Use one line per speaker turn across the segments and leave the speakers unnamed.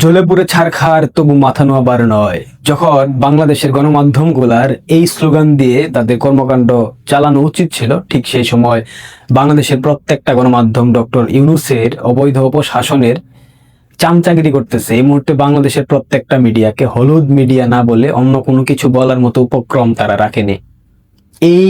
জ্বলে পুড়ে ছাড়খার তবু মাথা নোয়াবার নয়। যখন বাংলাদেশের গণমাধ্যমগুলার এই স্লোগান দিয়ে তাদের কর্মকাণ্ড চালানো উচিত ছিল, ঠিক সেই সময় বাংলাদেশের প্রত্যেকটা গণমাধ্যম ডক্টর ইউনুসের অবৈধ উপশাসনের চামচাগিরি করতেছে। এই মুহূর্তে বাংলাদেশের প্রত্যেকটা মিডিয়াকে হলুদ মিডিয়া না বলে অন্য কোনো কিছু বলার মতো উপক্রম তারা রাখেনি। এই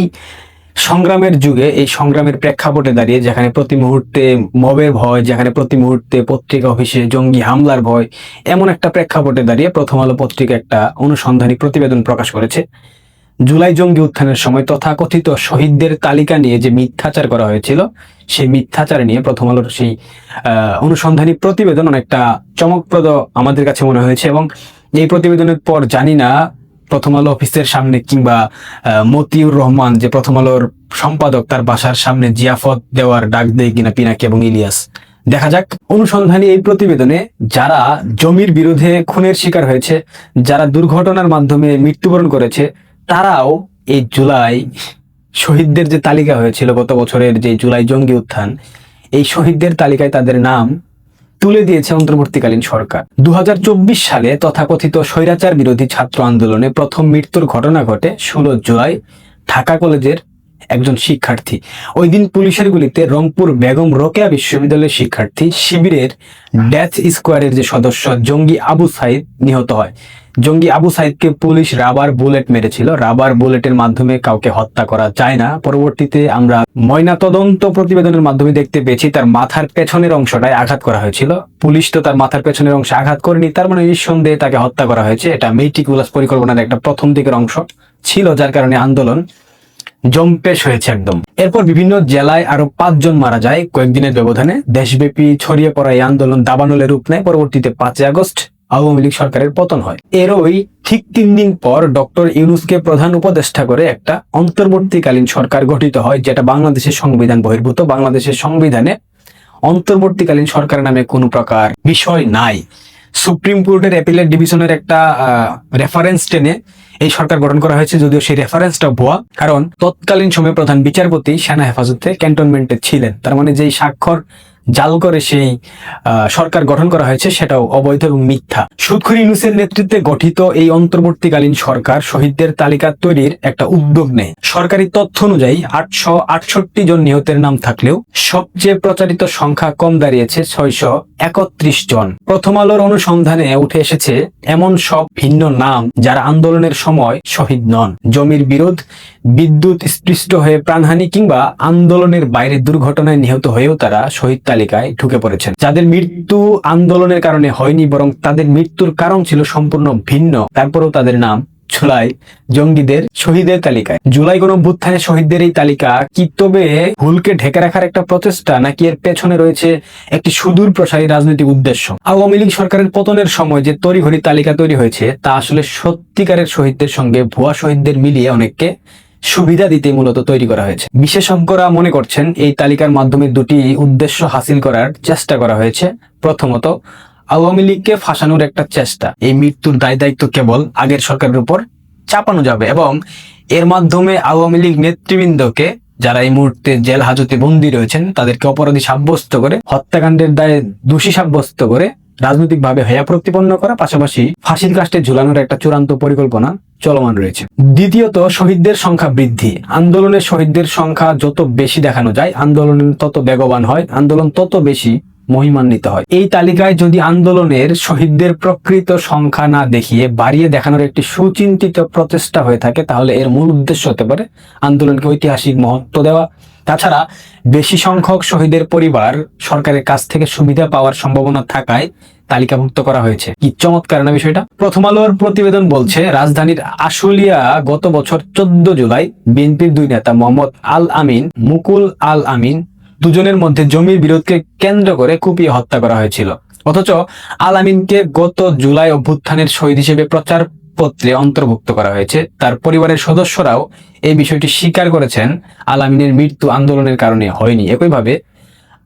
সংগ্রামের যুগে, এই সংগ্রামের প্রেক্ষাপটে দাঁড়িয়ে যেখানে প্রতি মুহূর্তে মবের ভয়, যেখানে প্রতি মুহূর্তে পত্রিকা অফিসে জঙ্গি হামলার ভয়, এমন একটা প্রেক্ষাপটে দাঁড়িয়ে প্রথম আলো পত্রিকা একটা অনুসন্ধানী প্রতিবেদন প্রকাশ করেছে। জুলাই জঙ্গি উত্থানের সময় তথাকথিত শহীদদের তালিকা নিয়ে যে মিথ্যাচার করা হয়েছিল, সেই মিথ্যাচার নিয়ে প্রথম আলোর সেই অনুসন্ধানী প্রতিবেদন অনেকটা চমকপ্রদ আমাদের কাছে মনে হয়েছে এবং এই প্রতিবেদনের পর জানি না প্রথম আলো অফিসের সামনে কিংবা মতিউর রহমান যে প্রথম আলোর সম্পাদক, তার বাসার সামনে জিয়াফত দেওয়ার ডাক দেয় কিনা পিনাকি এবং ইলিয়াস। দেখা যাক, অনুসন্ধানী এই প্রতিবেদনে যারা জমির বিরুদ্ধে খুনের শিকার হয়েছে, যারা দুর্ঘটনার মাধ্যমে মৃত্যুবরণ করেছে, তারাও এই জুলাই শহীদদের যে তালিকা হয়েছিল গত বছরের যে জুলাই জঙ্গি উত্থান, এই শহীদদের তালিকায় তাদের নাম তুলে দিয়েছে অন্তর্বর্তীকালীন সরকার। দু হাজার চব্বিশ সালে তথাকথিত স্বৈরাচার বিরোধী ছাত্র আন্দোলনে প্রথম মৃত্যুর ঘটনা ঘটে ষোলো জুলাই ঢাকা কলেজের একজন শিক্ষার্থী। ওই দিন পুলিশের গুলিতে রংপুর বেগম রোকেয়া বিশ্ববিদ্যালয়ের শিক্ষার্থী শিবিরের ডেথ স্কোয়ারের যে সদস্য জঙ্গি আবু সাইদ নিহত হয়। জঙ্গি আবু সাইদকে পুলিশ রাবার বুলেট মেরেছিল। রাবার বুলেটের মাধ্যমে কাউকে হত্যা করা যায় না। পরবর্তীতে আমরা ময়না তদন্ত প্রতিবেদনের মাধ্যমে দেখতে পেয়েছি, তার মাথার পেছনের অংশটায় আঘাত করা হয়েছিল। পুলিশ তো তার মাথার পেছনের অংশে আঘাত করেনি, তার মানে নিঃসন্দেহে তাকে হত্যা করা হয়েছে। এটা মেটিকুলাস পরিকল্পনার একটা প্রথম দিকের অংশ ছিল, যার কারণে আন্দোলন জম্পেশ হয়েছে একদম। এরপর বিভিন্ন জেলায় আরও পাঁচজন মারা যায়। কয়েকদিনের ব্যবধানে দেশব্যাপী ছড়িয়ে পড়া এই আন্দোলন দাবানলের রূপ নেয়। পরবর্তীতে পাঁচই আগস্ট আওয়ামী লীগ সরকারের পতন হয়। এরই ঠিক তিন দিন পর ডক্টর ইউনুসকে প্রধান উপদেষ্টা করে একটা অন্তর্বর্তীকালীন সরকার গঠিত হয়, যেটা বাংলাদেশের সংবিধান বহির্ভূত। বাংলাদেশের সংবিধানে অন্তর্বর্তীকালীন সরকার নামে কোনো প্রকার বিষয় নাই। সুপ্রিম কোর্টের অ্যাপিলেট ডিভিশনের একটা রেফারেন্স টেনে এই সরকার গঠন করা হয়েছে যদিও সেই রেফারেন্সটা ভুয়া, কারণ তৎকালীন সময়ে প্রধান বিচারপতি সেনা হেফাজতে ক্যান্টনমেন্টে ছিলেন। তার মানে যেই স্বাক্ষর জাল করে সেই সরকার গঠন করা হয়েছে, সেটাও অবৈধ এবং মিথ্যা। সুদখুর ইউনুসের নেতৃত্বে গঠিত এই অন্তর্বর্তীকালীন সরকার শহীদদের তালিকা তৈরির একটা উদ্যোগ নেয়। সরকারি তথ্য অনুযায়ী আটশো আটষট্টি জন নিহতের নাম থাকলেও সবচেয়ে প্রচারিত সংখ্যা কম দাঁড়িয়েছে ছয়শো একত্রিশ জন। প্রথম আলোর অনুসন্ধানে উঠে এসেছে এমন সব ভিন্ন নাম যারা আন্দোলনের সময় শহীদ নন। জমির বিরোধ, বিদ্যুৎ স্পৃষ্ট হয়ে প্রাণহানি কিংবা আন্দোলনের বাইরে দুর্ঘটনায় নিহত হয়েও তারা শহীদ তালিকায় ঢুকে পড়েছেন। যাদের মৃত্যু আন্দোলনের কারণে হয়নি, বরং তাদের মৃত্যুর কারণ ছিল সম্পূর্ণ ভিন্ন। তারপরেও তাদের নাম জঙ্গিদের শহীদের তালিকায়। জুলাই শহীদদের এই তালিকা কি তবে ভুলকে ঢেকে রাখার একটা প্রচেষ্টা, নাকি এর পেছনে রয়েছে একটি সুদূর প্রসারী রাজনৈতিক উদ্দেশ্য? আওয়ামী লীগ সরকারের পতনের সময় যে তড়িঘড়ি তালিকা তৈরি হয়েছে, তা আসলে সত্যিকারের শহীদদের সঙ্গে ভুয়া শহীদদের মিলিয়ে অনেককে সুবিধা দিতে মূলত তৈরি করা হয়েছে। বিশেষজ্ঞরা মনে করছেন এই তালিকার মাধ্যমে দুটি উদ্দেশ্য হাসিল করার চেষ্টা করা হয়েছে। প্রথমত, আওয়ামী লীগকে ফাঁসানোর একটা চেষ্টা। এই মৃত্যুর দায় দায়িত্ব কেবল আগের সরকারের উপর চাপানো যাবে এবং এর মাধ্যমে আওয়ামী লীগ নেতৃবৃন্দকে যারা এই মুহূর্তে জেল হাজতে বন্দী রয়েছেন, তাদেরকে অপরাধী সাব্যস্ত করে, হত্যাকাণ্ডের দায়ে দোষী সাব্যস্ত করে রাজনৈতিকভাবে হেয়া প্রতিপন্ন করা, পাশাপাশি ফাঁসির কাষ্টে ঝুলানোর একটা চূড়ান্ত পরিকল্পনা চলমান রয়েছে। দ্বিতীয়ত, শহীদদের সংখ্যা বৃদ্ধি। আন্দোলনের শহীদদের সংখ্যা যত বেশি দেখানো যায়, আন্দোলন তত বেগবান হয়, আন্দোলন তত বেশি মহিমান্বিত হয়। এই তালিকায় যদি আন্দোলনের শহীদদের প্রকৃত সংখ্যা না দেখিয়ে বাড়িয়ে দেখানোর একটি সুচিন্তিত প্রচেষ্টা হয়ে থাকে, তাহলে এর মূল উদ্দেশ্য হতে পারে আন্দোলনকে ঐতিহাসিক মহত্ব দেওয়া তাছাড়া বেশি সংখ্যক শহীদের পরিবার সরকারের কাছ থেকে সুবিধা পাওয়ার সম্ভাবনা থাকায় তালিকাভুক্ত করা হয়েছে। কি চমৎকার না বিষয়টা? প্রথম আলোর প্রতিবেদন বলছে, রাজধানীর আশুলিয়া গত বছর চোদ্দ জুলাই বিএনপির দুই নেতা মোহাম্মদ আল আমিন, মুকুল আল আমিন দুজনের মধ্যে জমির বিরোধকে কেন্দ্র করে কুপিয়ে হত্যা করা হয়েছিল। অথচ আল আমিনকে গত জুলাই অভ্যুত্থানের শহীদ হিসেবে প্রচার পত্রে অন্তর্ভুক্ত করা হয়েছে। তার পরিবারের সদস্যরাও এই বিষয়টি স্বীকার করেছেন, আলামিনের মৃত্যু আন্দোলনের কারণে হয়নি। একইভাবে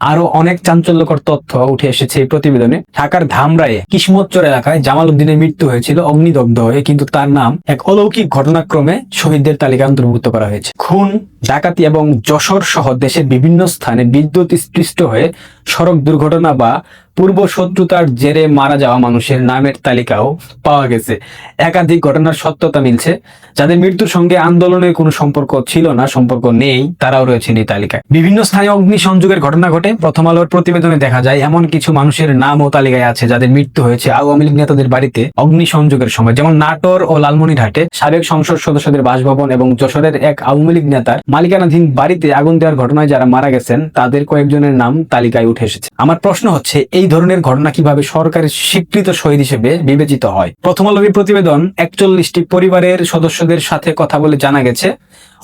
আরও অনেক চাঞ্চল্যকর তথ্য উঠে এসেছে এই প্রতিবেদনে। ঢাকার ধামরায়ে কিসমতচর এলাকায় জামাল উদ্দিনের মৃত্যু হয়েছিল অগ্নিদগ্ধ হয়ে, কিন্তু তার নাম এক অলৌকিক ঘটনাক্রমে শহীদদের তালিকা অন্তর্ভুক্ত করা হয়েছে। খুন ডাকাতি এবং যশোর সহ দেশের বিভিন্ন স্থানে বিদ্যুৎ স্পৃষ্ট হয়ে সড়ক দুর্ঘটনা বা পূর্ব শত্রুতার জেরে মারা যাওয়া মানুষের নামের তালিকাও পাওয়া গেছে। একাধিক ঘটনার সত্যতা মিলছে। যাদের মৃত্যুর সঙ্গে আন্দোলনের কোনো সম্পর্ক ছিল না, সম্পর্ক নেই, তারাও রয়েছেন এই তালিকায়। বিভিন্ন স্থানে অগ্নি সংযোগের ঘটনা ঘটে। প্রথম আলোর প্রতিবেদনে দেখা যায়, এমন কিছু মানুষের নামও তালিকায় আছে, যাদের মৃত্যু হয়েছে আওয়ামী লীগ নেতাদের বাড়িতে অগ্নিসংযোগের সময়। যেমন নাটোর ও লালমনিরহাটে সাবেক সংসদ সদস্যদের বাসভবন এবং যশোরের এক আওয়ামী লীগ নেতার মালিকানাধীন বাড়িতে আগুন দেওয়ার ঘটনায় যারা মারা গেছেন, তাদের কয়েকজনের নাম তালিকায় উঠে এসেছে। আমার প্রশ্ন হচ্ছে, এই ধরনের ঘটনা কীভাবে সরকারের স্বীকৃত শহীদ হিসেবে বিবেচিত হয়? প্রথম আলোর প্রতিবেদন একচল্লিশটি পরিবারের সদস্যদের সাথে কথা বলে জানা গেছে।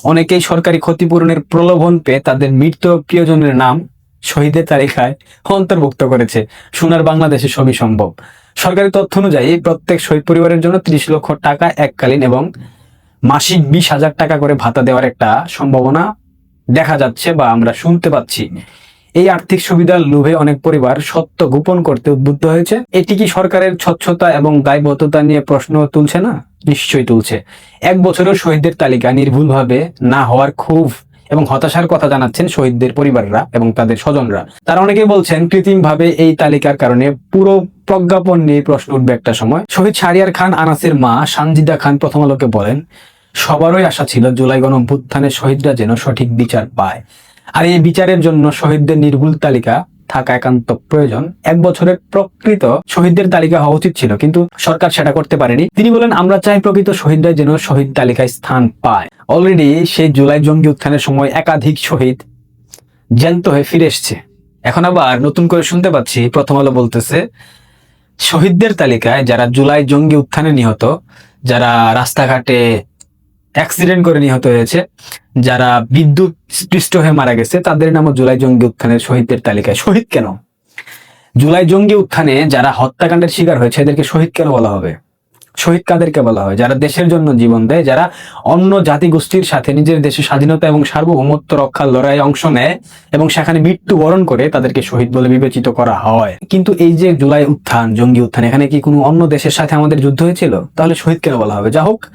অনেকেই সরকারি ক্ষতিপূরণের প্রলোভন পেয়ে তাদের মৃত প্রিয়জনের নাম শহীদের তালিকায় অন্তর্ভুক্ত করেছে। সোনার বাংলাদেশে সবই সম্ভব। সরকারি তথ্য অনুযায়ী প্রত্যেক শহীদ পরিবারের জন্য ত্রিশ লক্ষ টাকা এককালীন এবং মাসিক বিশ হাজার টাকা করে ভাতা দেওয়ার একটা সম্ভাবনা দেখা যাচ্ছে বা আমরা শুনতে পাচ্ছি। এই আর্থিক সুবিধার লোভে অনেক পরিবার সত্য গোপন করতে উদ্বুদ্ধ হয়েছে। এটি কি সরকারের স্বচ্ছতা এবং দায়বদ্ধতা নিয়ে প্রশ্ন তুলছে না? নিশ্চয়ই তুলছে। এক বছরের শহীদদের তালিকা নির্ভুলভাবে না হওয়ার খুব এবং হতাশার কথা জানাচ্ছেন শহীদদের পরিবাররা এবং তাদের স্বজনরা। তারা অনেকেই বলছেন, কৃত্রিমভাবে এই তালিকার কারণে পুরো প্রজ্ঞাপন নিয়ে প্রশ্ন উঠবে একটা সময়। শহীদ শাহরিয়ার খান আনাসের মা সানজিদা খান প্রথম আলোকে বলেন সবারই আশা ছিল জুলাই গণঅভ্যুত্থানে শহীদরা যেন সঠিক বিচার পায়। আর এই বিচারের জন্য শহীদদের নির্ভুল তালিকা থাকা একান্ত প্রয়োজন। এক বছরের প্রকৃত শহীদদের তালিকা হওয়া উচিত ছিল, কিন্তু সরকার সেটা করতে পারেনি। তিনি বলেন, আমরা চাই প্রকৃত শহীদরা যেন শহীদ তালিকায় স্থান পায়। অলরেডি সেই জুলাই জঙ্গি উত্থানের সময় একাধিক শহীদ জ্যান্ত হয়ে ফিরে এসছে। এখন আবার নতুন করে শুনতে পাচ্ছি, প্রথম আলো বলতেছে, শহীদদের তালিকায় যারা জুলাই জঙ্গি উত্থানে নিহত, যারা রাস্তাঘাটে অ্যাক্সিডেন্ট করে নিহত হয়েছে। যারা বিদ্যুৎ স্পৃষ্ট হয়ে মারা গেছে, তাদের নামও জুলাই জঙ্গি উত্থানের শহীদদের তালিকায়। শহীদ কেন? জুলাই জঙ্গি উত্থানে যারা হত্যাকাণ্ডের শিকার হয়েছে, এদেরকে শহীদ কেন বলা হবে? শহীদ কাদেরকে বলা হয় যারা দেশের জন্য জীবন দেয়, যারা অন্য জাতিগোষ্ঠীর সাথে নিজের দেশের স্বাধীনতা এবং সার্বভৌমত্ব রক্ষার লড়াইয়ে অংশ নেয় এবং সেখানে মৃত্যু বরণ করে তাদেরকে শহীদ বলে বিবেচিত করা হয়। কিন্তু এই যে জুলাই উত্থান, জঙ্গি উত্থান, এখানে কি কোনো অন্য দেশের সাথে আমাদের যুদ্ধ হয়েছিল? তাহলে শহীদ কেন বলা হবে? যা হোক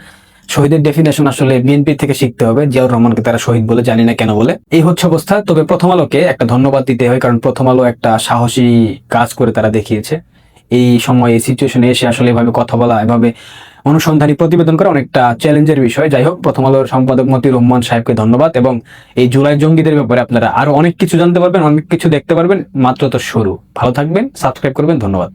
শহীদের ডেফিনেশন আসলে বিএনপি থেকে শিখতে হবে, জিয়াউর রহমানকে তারা শহীদ বলে, জানি না কেন বলে। এই হচ্ছে অবস্থা। তবে প্রথম আলোকে একটা ধন্যবাদ দিতে হয়, কারণ প্রথম আলো একটা সাহসী কাজ করে তারা দেখিয়েছে। এই সময়, এই সিচুয়েশনে এসে আসলে এভাবে কথা বলা, এভাবে অনুসন্ধানী প্রতিবেদন করা অনেকটা চ্যালেঞ্জের বিষয়। যাই হোক, প্রথম আলোর সম্পাদক মতি রহমান সাহেবকে ধন্যবাদ, এবং এই জুলাই জঙ্গিদের ব্যাপারে আপনারা আরও অনেক কিছু জানতে পারবেন, অনেক কিছু দেখতে পারবেন। মাত্র তো শুরু। ভালো থাকবেন, সাবস্ক্রাইব করবেন, ধন্যবাদ।